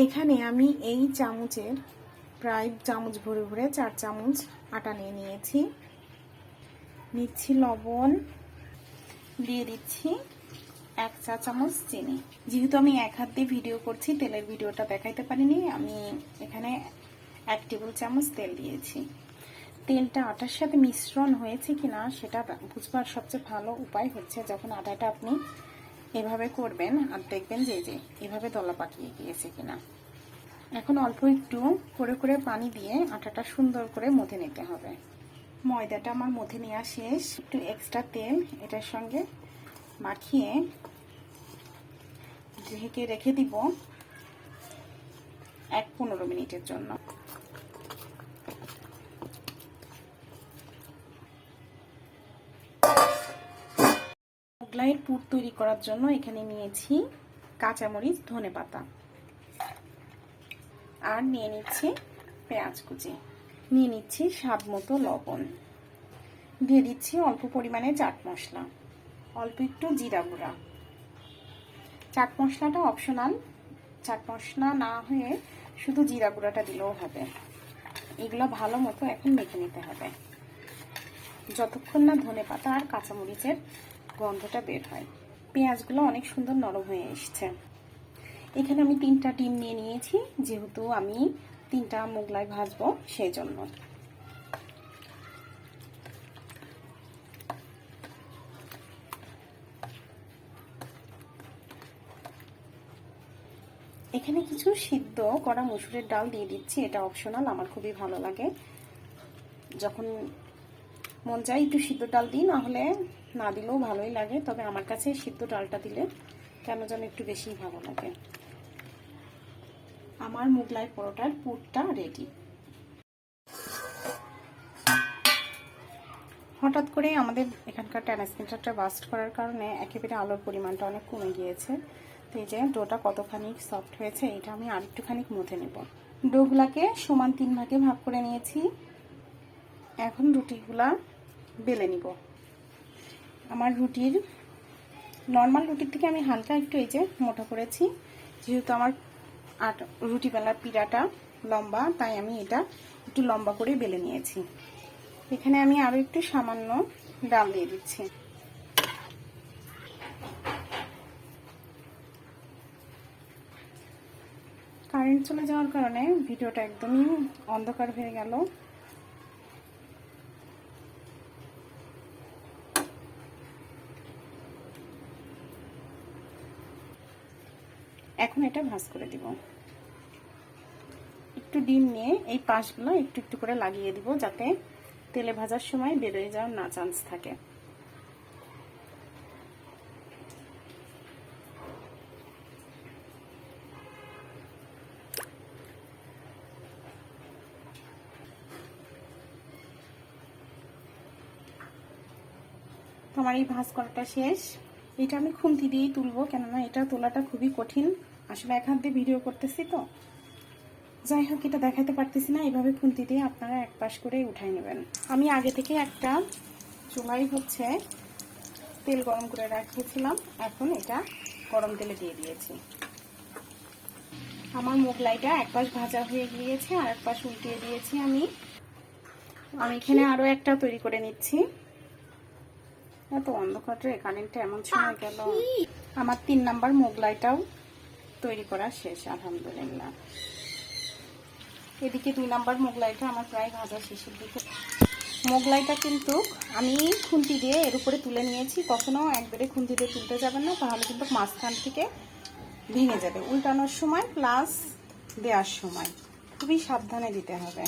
এখানে আমি এই চামচের প্রায় চামচ ভরে ভরে চার চামচ আটা নিয়ে নিয়েছি। নিচ্ছি লবণ, দিয়ে দিচ্ছি এক চা চামচ চিনি। যেহেতু আমি এক হাত দিয়ে ভিডিও করছি, তেলের ভিডিওটা দেখাইতে পারিনি, আমি এখানে এক টেবিল চামচ তেল দিয়েছি। তেলটা আটার সাথে মিশ্রণ হয়েছে কিনা, সেটা বুঝবার সবচেয়ে ভালো উপায় হচ্ছে যখন আটাটা আপনি এভাবে করবেন আর দেখবেন যে যে এভাবে দলা পাকিয়ে গিয়েছে কিনা। এখন অল্প একটু করে করে পানি দিয়ে আটাটা সুন্দর করে মথে নিতে হবে। ময়দাটা আমার মধ্যে নেওয়া শেষ। একটু এক্সট্রা তেল এটার সঙ্গে মাখিয়ে ঢেকে রেখে দিব এক পনেরো মিনিটের জন্য। মোগলাইয়ের পুর তৈরি করার জন্য এখানে নিয়েছি কাঁচামরিচ, ধনে পাতা। আর নিয়ে নিচ্ছি পেঁয়াজ কুচি। নিয়ে নিচ্ছি স্বাদ মতো লবণ। দিয়ে দিচ্ছি অল্প পরিমাণে চাট মশলা। অল্প একটু জিরা গুঁড়া। চাট মশলাটা অপশনাল চাট মশলা না হয়ে শুধু জিরা গুঁড়াটা দিলেও হবে। এগুলো ভালো মতো এখন মেখে নিতে হবে। যতক্ষণ না ধনে পাতা আর কাঁচামরিচের গন্ধটা বের হয়। পেঁয়াজগুলো অনেক সুন্দর নরম হয়ে এসছে। এখানে আমি তিনটা ডিম নিয়ে নিয়েছি, যেহেতু আমি তিনটা মোগলাই ভাজবো সেই জন্য এখানে কিছু সিদ্ধ করা মসুরের ডাল দিয়ে দিচ্ছি, এটা অপশনাল আমার খুবই ভালো লাগে। যখন মন চাই একটু সিদ্ধ ডাল দিই না হলে না দিলেও ভালোই লাগে। তবে আমার কাছে সিদ্ধ ডালটা দিলে কেন যেন একটু বেশি ভালো লাগে। আমার মোগলাই পরোটার পুরটা রেডি হঠাৎ করে আমাদের এখানকার ট্রান্সমিটারটা বাস্ট করার কারণে একেবারে আলোর পরিমাণটা অনেক কমে গিয়েছে। তো এই যে ডোটা কতখানি সফট হয়েছে, এটা আমি আরেকটুখানি মধ্যে নেব। ডোগুলাকে সমান তিন ভাগে ভাগ করে নিয়েছি। এখন রুটিগুলা বেলে নিব। আমার রুটির নর্মাল রুটির থেকে আমি হালকা একটু এই যে মোটা করেছি। যেহেতু আমার আট, রুটি বেলার পিড়াটা লম্বা, তাই আমি এটা একটু লম্বা করে বেলে নিয়েছি। এখানে আমি আরও একটু সামান্য ডাল দিয়ে দিচ্ছি। কারেন্ট চলে যাওয়ার কারণে ভিডিওটা একদমই অন্ধকার হয়ে গেল। এখন এটা ভাজ করে দিব। একটু ডিম নিয়ে এই পাশগুলো একটু একটু করে লাগিয়ে দিব যাতে তেলে ভাজার সময় বেরোয় যাওয়ার না চান্স থাকে। তোমার এই ভাজ করাটা শেষ। এটা আমি খুন্তি দিয়েই তুলবো, কেননা এটা তোলাটা খুবই কঠিন। আসলে এক হাত দিয়ে ভিডিও করতেছি তো। যাই হোক এটা দেখাতে পারতেছি না এইভাবে খুন্তি দিয়ে আপনারা এক পাশ করে উঠাই নেবেন। আমি আগে থেকে একটা চুলাই হচ্ছে তেল গরম করে রাখিয়েছিলাম এখন এটা গরম তেলে দিয়ে দিয়েছি। আমার মোগলাইটা এক পাশ ভাজা হয়ে গিয়েছে আর এক পাশ উল্টিয়ে দিয়েছি আমি। আমি এখানে আরও একটা তৈরি করে নিচ্ছি। এত অন্ধকারে কারেন্টটা এমন সময় গেল। আমার তিন নাম্বার মোগলাইটাও তৈরি করা শেষ, আলহামদুলিল্লাহ। এদিকে দুই নাম্বার মোগলাইটা আমার প্রায় ভাজা শেষের দিকে। মোগলাইটা কিন্তু আমি খুন্তি দিয়ে এর উপরে তুলে নিয়েছি, কখনো একবারে খুন্তি দিয়ে তুলতে যাবেন না, তাহলে কিন্তু মাঝখান থেকে ভেঙে যাবে। উল্টানোর সময় প্লাস দেওয়ার সময়। খুবই সাবধানে দিতে হবে।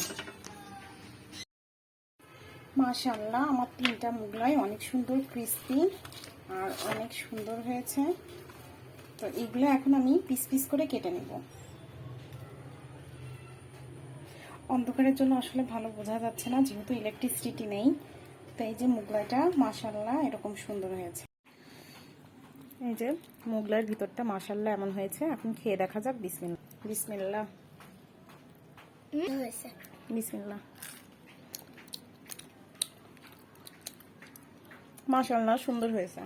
মাশাল্লাহ আমার তিনটা মোগলাই অনেক সুন্দর ক্রিস্পি আর অনেক সুন্দর হয়েছে। তো এগুলো এখন আমি পিস পিস করে কেটে নেব। অন্ধকারের জন্য আসলে ভালো বোঝা যাচ্ছে না, যেহেতু ইলেকট্রিসিটি নেই। তো এই যে মুগলাইটা মাশাল্লাহ এরকম সুন্দর হয়েছে। এই যে মুগলাইয়ের ভিতরটা মাশাল্লাহ এমন হয়েছে। এখন খেয়ে দেখা যাক বিসমিল্লা বিসমিল্লা বিসমিল্লা মাশাল্লাহ সুন্দর হয়েছে।